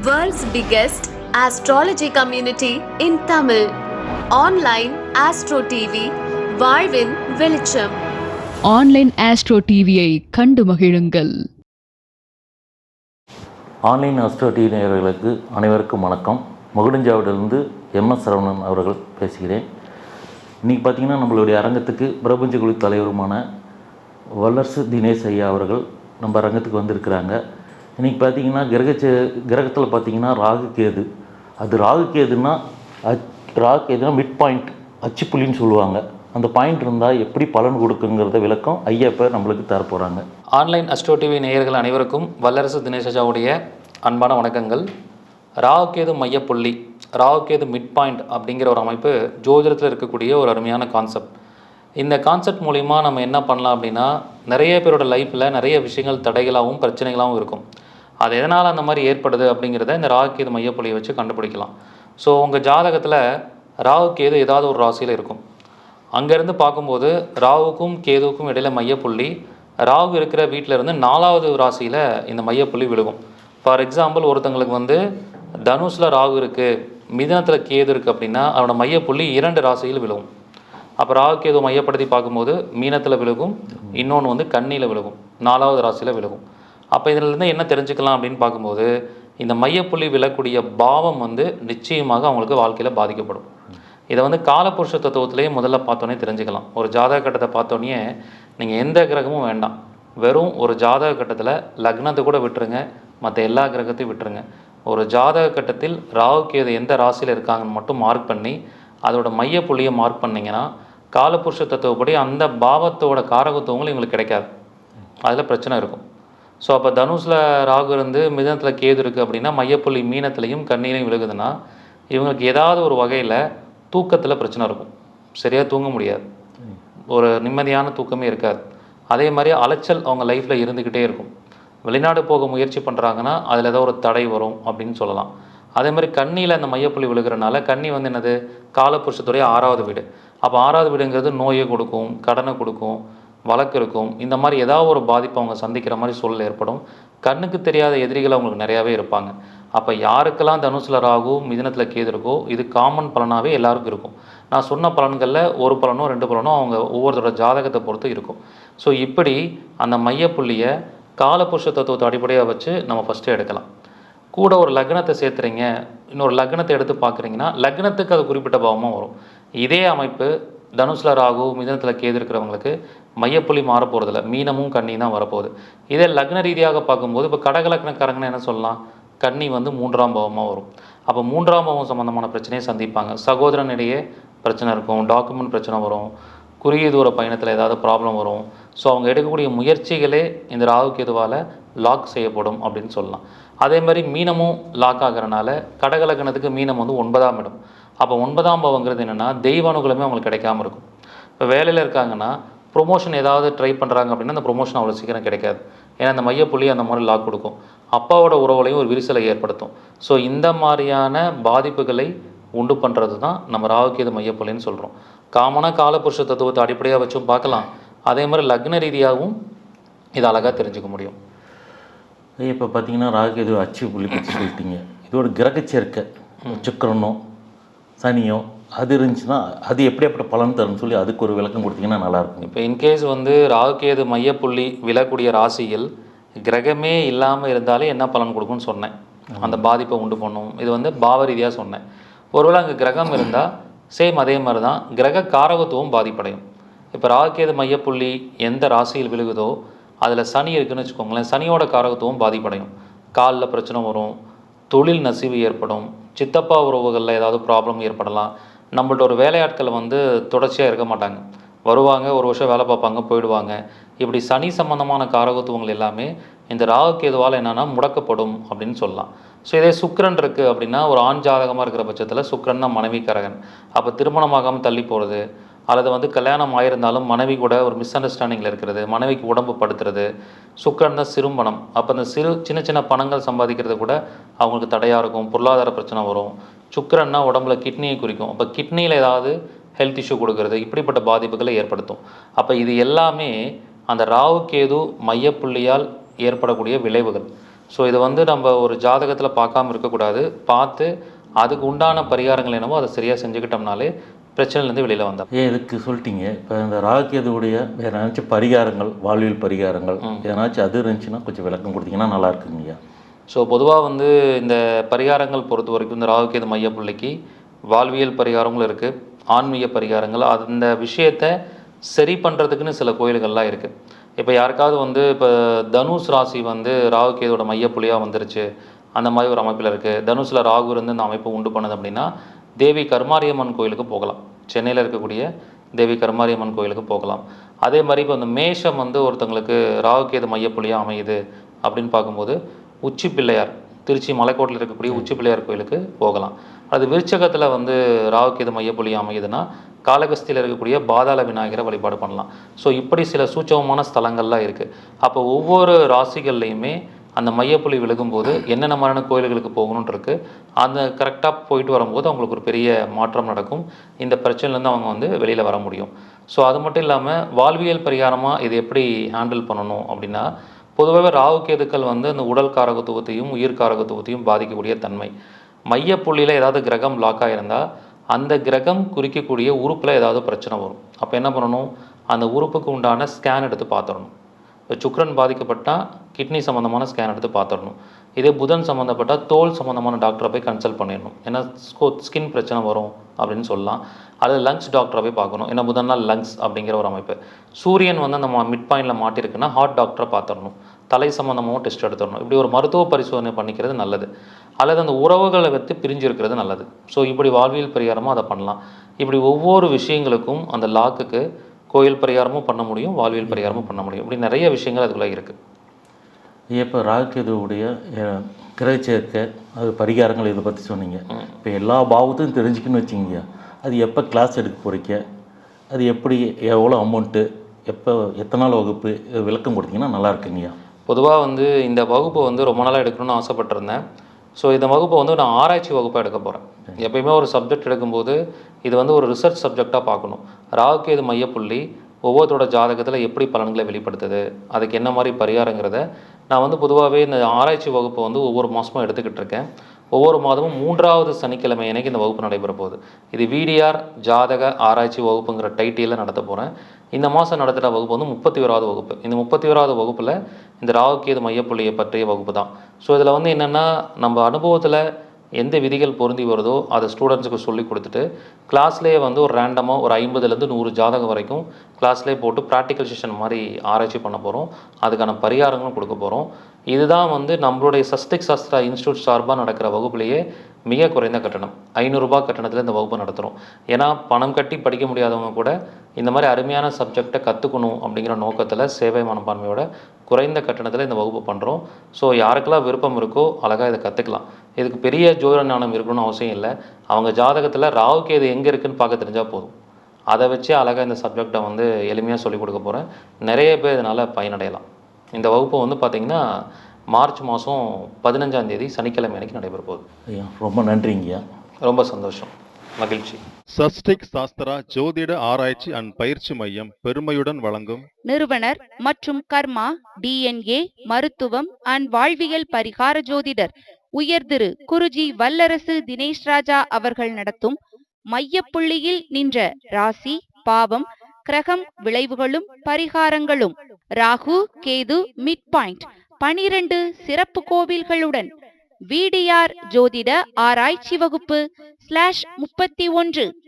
World's biggest astrology community in Tamil. Online Astro TV, வாழ்வின் வெளிச்சம். Online astro டிவியை கண்டு மகிழுங்கள். ஆன்லைன் அஸ்ட்ரோ டிவி நேயர்களுக்கு அனைவருக்கும் வணக்கம். மகுடஞ்சாவிலிருந்து எம்எஸ் சரவணன் அவர்கள் பேசுகிறேன். இன்றைக்கி பார்த்தீங்கன்னா நம்மளுடைய அரங்கத்துக்கு பிரபஞ்ச குழு தலைவருமான வல்லரசு தினேஷ் ஐயா அவர்கள் நம்ம அரங்கத்துக்கு வந்திருக்கிறாங்க. இன்றைக்கி பார்த்தீங்கன்னா கிரகச்ச கிரகத்தில் பார்த்தீங்கன்னா ராகு கேது. அது ராகு கேதுன்னா அச் ராகு கேதுன்னா மிட் பாயிண்ட் அச்சுப்புள்ளின்னு சொல்லுவாங்க. அந்த பாயிண்ட் இருந்தால் எப்படி பலன் கொடுக்குங்கிறத விளக்கம் ஐயா இப்போ நம்மளுக்கு தரப்போகிறாங்க ஆன்லைன் அஸ்ட்ரோ டிவி நேயர்கள் அனைவருக்கும் வல்லரசு தினேஷாவுடைய அன்பான வணக்கங்கள். ராகுகேது மையப்புள்ளி ராகுகேது மிட் பாயிண்ட் அப்படிங்கிற ஒரு அமைப்பு ஜோதிடத்தில் இருக்கக்கூடிய ஒரு அருமையான கான்செப்ட் இந்த கான்செப்ட் மூலிமா நம்ம என்ன பண்ணலாம் அப்படின்னா நிறைய பேரோட லைஃப்பில் நிறைய விஷயங்கள் தடைகளாகவும் பிரச்சனைகளாகவும் இருக்கும். அது எதனால் அந்த மாதிரி ஏற்படுது அப்படிங்கிறத இந்த ராகுகேது மையப்புள்ளியை வச்சு கண்டுபிடிக்கலாம். ஸோ உங்கள் ஜாதகத்தில் ராகுகேது ஏதாவது ஒரு ராசியில் இருக்கும். அங்கேருந்து பார்க்கும்போது ராகுக்கும் கேதுவுக்கும் இடையில மையப்புள்ளி ராகு இருக்கிற வீட்டில் இருந்து நாலாவது ராசியில் இந்த மையப்புள்ளி விழுகும். ஃபார் எக்ஸாம்பிள் ஒருத்தங்களுக்கு வந்து தனுஷில் ராகு இருக்குது மிதனத்தில் கேது இருக்குது அப்படின்னா அவனோட மையப்புள்ளி இரண்டு ராசியில் விழுவும் அப்போ ராகு மையப்படுத்தி பார்க்கும்போது மீனத்தில் விழுகும் இன்னொன்று வந்து கண்ணியில் விழுகும் நாலாவது ராசியில் விழுகும். அப்போ இதிலேருந்து என்ன தெரிஞ்சுக்கலாம் அப்படின்னு பார்க்கும்போது இந்த மையப்புள்ளி விழக்கூடிய பாவம் வந்து நிச்சயமாக அவங்களுக்கு வாழ்க்கையில் பாதிக்கப்படும். இதை வந்து காலபுருஷ தத்துவத்திலேயே முதல்ல பார்த்தோன்னே தெரிஞ்சுக்கலாம். ஒரு ஜாதக கட்டத்தை பார்த்தோன்னே நீங்கள் எந்த கிரகமும் வேண்டாம். வெறும் ஒரு ஜாதக கட்டத்தில் லக்னத்தை கூட விட்டுருங்க மற்ற எல்லா கிரகத்தையும் விட்டுருங்க. ஒரு ஜாதக கட்டத்தில் ராகு கேது எந்த ராசியில் இருக்காங்கன்னு மட்டும் மார்க் பண்ணி அதோட மையப்புள்ளியை மார்க் பண்ணிங்கன்னா காலபுருஷ தத்துவப்படி அந்த பாவத்தோட காரகத்துவங்கள் இவங்களுக்கு கிடைக்காது. அதில் பிரச்சனை இருக்கும். ஸோ அப்போ தனுஷில் ராகு இருந்து மிதனத்தில் கேது இருக்குது அப்படின்னா மையப்புள்ளி மீனத்துலையும் கண்ணீரையும் விழுகுதுன்னா இவங்களுக்கு ஏதாவது ஒரு வகையில் தூக்கத்தில் பிரச்சனை இருக்கும். சரியாக தூங்க முடியாது. ஒரு நிம்மதியான தூக்கமே இருக்காது. அதே மாதிரி அலைச்சல் அவங்க லைஃப்பில் இருந்துக்கிட்டே இருக்கும். வெளிநாடு போக முயற்சி பண்ணுறாங்கன்னா அதில் ஏதோ ஒரு தடை வரும் அப்படின்னு சொல்லலாம். அதே மாதிரி கண்ணியில் அந்த மையப்புள்ளி விழுகிறனால கண்ணி வந்து என்னது? காலபுருஷத்துடைய ஆறாவது வீடு. அப்போ ஆறாவது வீடுங்கிறது நோயை கொடுக்கும் கடனை கொடுக்கும் வழக்கு இருக்கும். இந்த மாதிரி ஏதாவது ஒரு பாதிப்பு அவங்க சந்திக்கிற மாதிரி சூழல் ஏற்படும். கண்ணுக்கு தெரியாத எதிரிகள் அவங்களுக்கு நிறையாவே இருப்பாங்க. அப்போ யாருக்கெல்லாம் தனுசில் ராகு மிதினத்தில் கேது இருக்கோ இது காமன் பலனாகவே எல்லாருக்கும் இருக்கும். நான் சொன்ன பலன்களில் ஒரு பலனோ ரெண்டு பலனோ அவங்க ஒவ்வொருத்தரோட ஜாதகத்தை பொறுத்து இருக்கும். ஸோ இப்படி அந்த மையப்புள்ளியை காலபுருஷ தத்துவத்தை அடிப்படையாக வச்சு நம்ம ஃபஸ்ட்டு எடுக்கலாம். கூட ஒரு லக்னத்தை சேர்த்துறீங்க இன்னொரு லக்னத்தை எடுத்து பார்க்குறீங்கன்னா லக்னத்துக்கு அது குறிப்பிட்ட பாவமாக வரும். இதே அமைப்பு தனுஷில் ராகு மிதனத்தில் கேது இருக்கிறவங்களுக்கு மையப்புள்ளி மாறப்போகிறதில்ல மீனமும் கன்னி தான் வரப்போகுது. இதே லக்ன ரீதியாக பார்க்கும்போது இப்போ கடகலக்னக்காரங்கன்னு என்ன சொல்லலாம்? கன்னி வந்து மூன்றாம் பாவமாக வரும். அப்போ மூன்றாம் பாவம் சம்மந்தமான பிரச்சனையை சந்திப்பாங்க. சகோதரன் இடையே பிரச்சனை இருக்கும் டாக்குமெண்ட் பிரச்சனை வரும் குறுகிய தூர பயணத்தில் ஏதாவது ப்ராப்ளம் வரும். ஸோ அவங்க எடுக்கக்கூடிய முயற்சிகளே இந்த ராகுக்கு எதுவால் லாக் செய்யப்படும் அப்படின்னு சொல்லலாம். அதே மாதிரி மீனமும் லாக் ஆகிறனால கடகலக்கணத்துக்கு மீனம் வந்து ஒன்பதாம் இடம். அப்போ ஒன்பதாம் பாவங்கிறது என்னென்னா தெய்வ அனுகூலமே அவங்களுக்கு கிடைக்காம இருக்கும். இப்போ வேலையில் இருக்காங்கன்னா ப்ரொமோஷன் ஏதாவது ட்ரை பண்ணுறாங்க அப்படின்னா அந்த ப்ரொமோஷன் அவ்வளோ சீக்கிரம் கிடைக்காது. ஏன்னா அந்த மையப்புள்ளி அந்த மாதிரி லாக் கொடுக்கும். அப்பாவோட உறவுலையும் ஒரு விரிசலை ஏற்படுத்தும். ஸோ இந்த மாதிரியான பாதிப்புகளை உண்டு பண்ணுறது தான் நம்ம ராகுகேது மையப்புள்ளின்னு சொல்கிறோம் காமனாக காலபுருஷ தத்துவத்தை அடிப்படையாக வச்சும் பார்க்கலாம். அதே மாதிரி லக்ன ரீதியாகவும் இதை அழகாக தெரிஞ்சுக்க முடியும். இப்போ பார்த்தீங்கன்னா ராகுகேது அச்சு புள்ளி பற்றி சொல்லிட்டீங்க. இதோட கிரக சேர்க்கை சுக்கிரனோ சனியோ அது இருந்துச்சுன்னா அது எப்படி எப்படி பலன் தரும்னு சொல்லி அதுக்கு ஒரு விளக்கம் கொடுத்தீங்கன்னா நல்லாயிருக்கும். இப்போ இன்கேஸ் வந்து ராகுகேது மையப்புள்ளி விழக்கூடிய ராசியில் கிரகமே இல்லாமல் இருந்தாலே என்ன பலன் கொடுக்கும்னு சொன்னேன். அந்த பாதிப்பை உண்டு பண்ணும். இது வந்து பாவ ரீதியாக சொன்னேன். ஒருவேளை அங்கே கிரகம் இருந்தால் சேம் அதே மாதிரி தான் கிரக காரகத்துவம் பாதிப்படையும். இப்போ ராகுகேது மையப்புள்ளி எந்த ராசியில் விழுகுதோ அதில் சனி இருக்குன்னு வச்சுக்கோங்களேன் சனியோட காரகத்துவம் பாதிப்படையும். காலில் பிரச்சனை வரும் தொழில் நசிவு ஏற்படும் சித்தப்பா உறவுகளில் ஏதாவது ப்ராப்ளம் ஏற்படலாம். நம்மள்ட்ட ஒரு வேலையாட்கள் வந்து தொடர்ச்சியாக இருக்க மாட்டாங்க. வருவாங்க ஒரு வருஷம் வேலை பார்ப்பாங்க போயிடுவாங்க. இப்படி சனி சம்பந்தமான காரகத்துவங்கள் எல்லாமே இந்த ராகுக்கு எதுவால் என்னென்னா முடக்கப்படும் அப்படின்னு சொல்லலாம். ஸோ இதே சுக்கரன் இருக்குது அப்படின்னா ஒரு ஆண் ஜாதகமாக இருக்கிற பட்சத்தில் சுக்கிரன் தான் மனைவி கரகன் அப்போ திருமணமாகாமல் தள்ளி போகிறது அல்லது வந்து கல்யாணம் ஆயிருந்தாலும் மனைவி கூட ஒரு மிஸ் அண்டர்ஸ்டாண்டிங்கில் இருக்கிறது மனைவிக்கு உடம்பு படுத்துறது சுக்கரன் தான் சிறும்பணம் அப்போ அந்த சிறு சின்ன சின்ன பணங்கள் சம்பாதிக்கிறது கூட அவங்களுக்கு தடையாக இருக்கும் பொருளாதார பிரச்சனை வரும். சுக்கரன்னா உடம்புல கிட்னியை குறிக்கும். அப்போ கிட்னியில் ஏதாவது ஹெல்த் இஷ்யூ கொடுக்கறது இப்படிப்பட்ட பாதிப்புகளை ஏற்படுத்தும். அப்போ இது எல்லாமே அந்த ராகு கேது மையப்புள்ளியால் ஏற்படக்கூடிய விளைவுகள். ஸோ இதை வந்து நம்ம ஒரு ஜாதகத்தில் பார்க்காம இருக்கக்கூடாது. பார்த்து அதுக்கு உண்டான பரிகாரங்கள் என்னவோ அதை சரியாக செஞ்சுக்கிட்டோம்னாலே பிரச்சனையிலேருந்து வெளியில் வந்தோம் ஏன் இதுக்கு சொல்லிட்டீங்க? இப்போ இந்த ராகுகேதுவுடைய வேறு ஏதாச்சும் பரிகாரங்கள் வாழ்வியல் பரிகாரங்கள் ஏதாச்சும் அது இருந்துச்சுன்னா கொஞ்சம் விளக்கம் கொடுத்தீங்கன்னா நல்லா இருக்குங்கய்யா ஸோ பொதுவாக வந்து இந்த பரிகாரங்கள் பொறுத்த வரைக்கும் இந்த ராகுகேது மையப்பிள்ளைக்கு வாழ்வியல் பரிகாரங்களும் இருக்குது ஆன்மீக பரிகாரங்கள். அந்த விஷயத்தை சரி பண்ணுறதுக்குன்னு சில கோயில்கள்லாம் இருக்குது இப்போ யாருக்காவது வந்து இப்போ தனுஷ் ராசி வந்து ராகுகேதோட மையப்புள்ளியாக வந்துருச்சு. அந்த மாதிரி ஒரு அமைப்பில் இருக்குது தனுஷில் ராகு இருந்து இந்த அமைப்பு உண்டு பண்ணுது அப்படின்னா தேவி கருமாரியம்மன் கோயிலுக்கு போகலாம். சென்னையில் இருக்கக்கூடிய தேவி கருமாரியம்மன் கோயிலுக்கு போகலாம். அதே மாதிரி இப்போ அந்த மேஷம் வந்து ஒருத்தங்களுக்கு ராகுகேது மையப்புள்ளியாக அமையுது அப்படின்னு பார்க்கும்போது உச்சி பிள்ளையார் திருச்சி மலைக்கோட்டில் இருக்கக்கூடிய உச்சி பிள்ளையார் கோயிலுக்கு போகலாம். அது விருச்சகத்தில் வந்து ராகுகேது மையப்புள்ளியாக அமையுதுன்னா காலகஸ்தியில் இருக்கக்கூடிய பாதாள விநாயகரை வழிபாடு பண்ணலாம். ஸோ இப்படி சில சூட்சமமான ஸ்தலங்கள்லாம் இருக்குது அப்போ ஒவ்வொரு ராசிகள்லையுமே அந்த மையப்புள்ளி விழுகும்போது என்னென்ன மாதிரியான கோயில்களுக்கு போகணுன்ட்டு இருக்கு அந்த கரெக்டாக போயிட்டு வரும்போது அவங்களுக்கு ஒரு பெரிய மாற்றம் நடக்கும். இந்த பிரச்சனையிலேருந்து அவங்க வந்து வெளியில் வர முடியும். ஸோ அது மட்டும் இல்லாமல் வாழ்வியல் பரிகாரமாக இது எப்படி ஹேண்டில் பண்ணணும் அப்படின்னா பொதுவாகவே ராகு கேதுக்கள் வந்து அந்த உடல் காரகத்துவத்தையும் உயிர் காரகத்துவத்தையும் பாதிக்கக்கூடிய தன்மை. மையப்புள்ளியில் ஏதாவது கிரகம் லாக் ஆகிருந்தால் அந்த கிரகம் குறிக்கக்கூடிய உறுப்பில் ஏதாவது பிரச்சனை வரும். அப்போ என்ன பண்ணணும்? அந்த உறுப்புக்கு உண்டான ஸ்கேன் எடுத்து பார்த்துடணும். இப்போ சுக்ரன் பாதிக்கப்பட்டால் கிட்னி சம்மந்தமான ஸ்கேன் எடுத்து பார்த்துடணும். இதே புதன் சம்மந்தப்பட்டால் தோல் சம்மந்தமான டாக்டரை போய் கன்சல்ட் பண்ணிடணும். ஏன்னா ஸ்கோ ஸ்கின் பிரச்சனை வரும் அப்படின்னு சொல்லலாம். அல்லது லங்ஸ் டாக்டரை போய் பார்க்கணும். ஏன்னா புதன்னா லங்ஸ் அப்படிங்கிற ஒரு அமைப்பு. சூரியன் வந்து அந்த மிட் பாயிண்டில் மாட்டிருக்குன்னா ஹார்ட் டாக்டரை பார்த்துடணும். தலை சம்மந்தமாகவும் டெஸ்ட் எடுத்துடணும். இப்படி ஒரு மருத்துவ பரிசோதனை பண்ணிக்கிறது நல்லது. அல்லது அந்த உறவுகளை வைத்து பிரிஞ்சு இருக்கிறது நல்லது. ஸோ இப்படி வாழ்வியல் பரிகாரமாக அதை பண்ணலாம். இப்படி ஒவ்வொரு விஷயங்களுக்கும் அந்த லாக்குக்கு கோயில் பரிகாரமும் பண்ண முடியும் வாழ்வியல் பரிகாரமும் பண்ண முடியும். இப்படி நிறைய விஷயங்கள் அதுக்குள்ளே இருக்குது இப்போ ராகுகேதுவுடைய கிரக சேர்க்கை அது பரிகாரங்கள் இதை பற்றி சொன்னீங்க. இப்போ எல்லா பாவத்தையும் தெரிஞ்சுக்கணும்னு வச்சிங்கய்யா அது எப்போ கிளாஸ் எடுக்க போகிறீங்க அது எப்படி எவ்வளோ அமௌண்ட்டு எப்போ எத்தனை நாள் வகுப்பு விளக்கம் கொடுத்தீங்கன்னா நல்லா இருக்குங்கய்யா. பொதுவாக வந்து இந்த வகுப்பு வந்து ரொம்ப நாளாக எடுக்கணும்னு ஆசைப்பட்டிருந்தேன். ஸோ இந்த வகுப்பை வந்து நான் ஆராய்ச்சி வகுப்பாக எடுக்க போகிறேன் எப்பயுமே ஒரு சப்ஜெக்ட் எடுக்கும்போது இது வந்து ஒரு ரிசர்ச் சப்ஜெக்டாக பார்க்கணும். ராகுகேது மையப்புள்ளி? ஒவ்வொருத்தரோட ஜாதகத்தில் எப்படி பலன்களை வெளிப்படுத்துது? அதுக்கு என்ன மாதிரி பரிகாரங்கிறத நான் வந்து பொதுவாகவே இந்த ஆராய்ச்சி வகுப்பை வந்து ஒவ்வொரு மாதமும் எடுத்துக்கிட்டு இருக்கேன். ஒவ்வொரு மாதமும் மூன்றாவது சனிக்கிழமை அன்னைக்கு இந்த வகுப்பு நடைபெற போகுது. இது விடிஆர் ஜாதக ஆராய்ச்சி வகுப்புங்கிற டைட்டிலில் நடத்த போகிறேன் இந்த மாதம் நடத்துகிற வகுப்பு வந்து முப்பத்தி ஓராவது வகுப்பு. இந்த முப்பத்தி ஓராவது வகுப்பில் இந்த ராகுக்கேது மையப்புள்ளியை பற்றிய வகுப்பு தான். ஸோ இதில் வந்து என்னென்னா நம்ம அனுபவத்தில் எந்த விதிகள் பொருந்தி வருதோ அதை ஸ்டூடெண்ட்ஸுக்கு சொல்லி கொடுத்துட்டு கிளாஸ்லேயே வந்து ஒரு ரேண்டமாக ஒரு ஐம்பதுலேருந்து நூறு ஜாதகம் வரைக்கும் கிளாஸ்லேயே போட்டு ப்ராக்டிக்கல் செஷன் மாதிரி ஆராய்ச்சி பண்ண போகிறோம் அதுக்கான பரிகாரங்களும் கொடுக்க போகிறோம் இதுதான் வந்து நம்மளுடைய சஸ்திக் சாஸ்திரா இன்ஸ்டியூட் சார்பாக நடக்கிற வகுப்புலேயே மிக குறைந்த கட்டணம். ஐநூறுரூபா கட்டணத்தில் இந்த வகுப்பு நடத்துகிறோம் ஏன்னா பணம் கட்டி படிக்க முடியாதவங்க கூட இந்த மாதிரி அருமையான சப்ஜெக்டை கற்றுக்கணும் அப்படிங்கிற நோக்கத்தில் சேவை மனப்பான்மையோட குறைந்த கட்டணத்தில் இந்த வகுப்பு பண்ணுறோம் ஸோ யாருக்கெல்லாம் விருப்பம் இருக்கோ அழகாக இதை கற்றுக்கலாம் இதுக்கு பெரிய ஜோதிட ஞானம் இருக்கணும்னு அவசியம் இல்லை. அவங்க ஜாதகத்தில் ராகுகேது எங்கே இருக்குன்னு பார்க்க தெரிஞ்சால் போதும். அதை வச்சு அழகாக இந்த சப்ஜெக்டை வந்து எளிமையாக சொல்லிக் கொடுக்க போகிறேன் நிறைய பேர் இதனால் பயனடையலாம். இந்த வகுப்பு வந்து பார்த்திங்கன்னா மார்ச் மாதம் பதினஞ்சாம் தேதி சனிக்கிழமை அன்னைக்கு நடைபெற போகுது. ஐயா ரொம்ப நன்றிங்கய்யா. ரொம்ப சந்தோஷம். மகிழ்ச்சி. சஸ்டிக் சாஸ்திரா ஜோதிட ஆராய்ச்சி அண்ட் பயிற்சி மையம் பெருமையுடன் வழங்கும் நிறுவனர் மற்றும் கர்மா டிஎன்ஏ மருத்துவம் அண்ட் வாழ்வியல் பரிகார ஜோதிடர் உயர் திரு. குருஜி வல்லரசு தினேஷ் ராஜா அவர்கள் நடத்தும் மையப்புள்ளியில் நின்ற ராசி பாவம் கிரகம் விளைவுகளும் பரிகாரங்களும். ராகு கேது மிட் பாயிண்ட் பனிரெண்டு சிறப்பு கோவில்களுடன் விடிஆர் ஜோதிட ஆராய்ச்சி வகுப்பு ஸ்லாஷ் முப்பத்தி ஒன்று.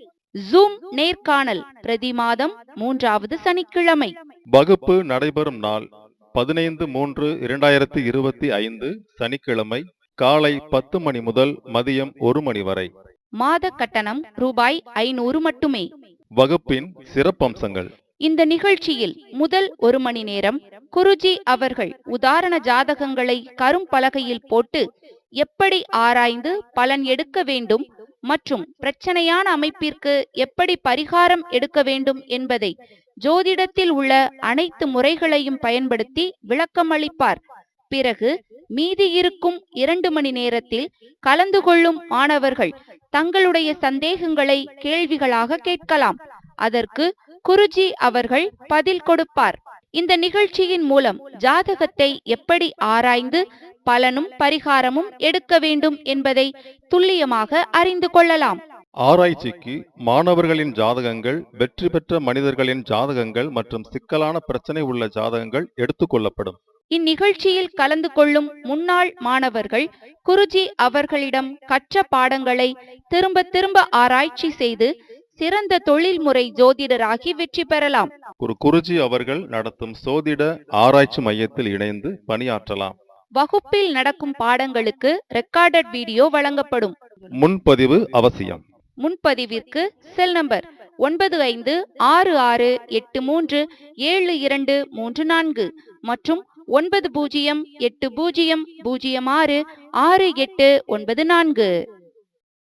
ஜூம் நேர்காணல் பிரதி மாதம் மூன்றாவது சனிக்கிழமை. வகுப்பு நடைபெறும் நாள் பதினைந்து மூன்று இரண்டாயிரத்தி இருபத்தி ஐந்து சனிக்கிழமை காலை பத்து மணி முதல் மதியம் ஒரு மணி வரை. மாத கட்டணம் ரூபாய் ஐநூறு மட்டுமே. வகுப்பின் சிறப்பம்சங்கள். இந்த நிகழ்ச்சியில் முதல் ஒரு மணி நேரம் குருஜி அவர்கள் உதாரண ஜாதகங்களை கரும்பலகையில் போட்டு எப்படி ஆராய்ந்து பலன் எடுக்க வேண்டும் மற்றும் பிரச்சனையான அமைப்பிற்கு எப்படி பரிகாரம் எடுக்க வேண்டும் என்பதை ஜோதிடத்தில் உள்ள அனைத்து முறைகளையும் பயன்படுத்தி விளக்கமளிப்பார் பிறகு மீதி இருக்கும் இரண்டு மணி நேரத்தில் கலந்து கொள்ளும் மாணவர்கள் தங்களுடைய சந்தேகங்களை கேள்விகளாக கேட்கலாம். அதற்கு குருஜி அவர்கள் பதில் கொடுப்பார். இந்த நிகழ்ச்சியின் மூலம் ஜாதகத்தை எப்படி ஆராய்ந்து பலனும் பரிகாரமும் எடுக்க வேண்டும் என்பதை துல்லியமாக அறிந்து கொள்ளலாம். ஆராய்ச்சிக்கு மாணவர்களின் ஜாதகங்கள் வெற்றி பெற்ற மனிதர்களின் ஜாதகங்கள் மற்றும் சிக்கலான பிரச்சனை உள்ள ஜாதகங்கள் எடுத்துக்கொள்ளப்படும் இந்நிகழ்ச்சியில் கலந்து கொள்ளும் முன்னாள் மாணவர்கள் குருஜி அவர்களிடம் கற்ற பாடங்களை திரும்ப திரும்ப ஆராய்ச்சி செய்து சிறந்த தொழில்முறை ஜோதிடராகி வெற்றி பெறலாம். ஒரு குருஜி அவர்கள் நடத்தும் சோதிட ஆராய்ச்சி மையத்தில் இணைந்து பணியாற்றலாம். வகுப்பில் நடக்கும் பாடங்களுக்கு ரெக்கார்டட் வீடியோ வழங்கப்படும். முன்பதிவு அவசியம். முன்பதிவிற்கு செல் நம்பர் ஒன்பது ஐந்து ஆறு ஆறு எட்டு மூன்று ஏழு இரண்டு மூன்று நான்கு மற்றும் ஒன்பது பூஜ்ஜியம் எட்டு பூஜ்ஜியம் பூஜ்ஜியம் ஆறு ஆறு எட்டு ஒன்பது நான்கு.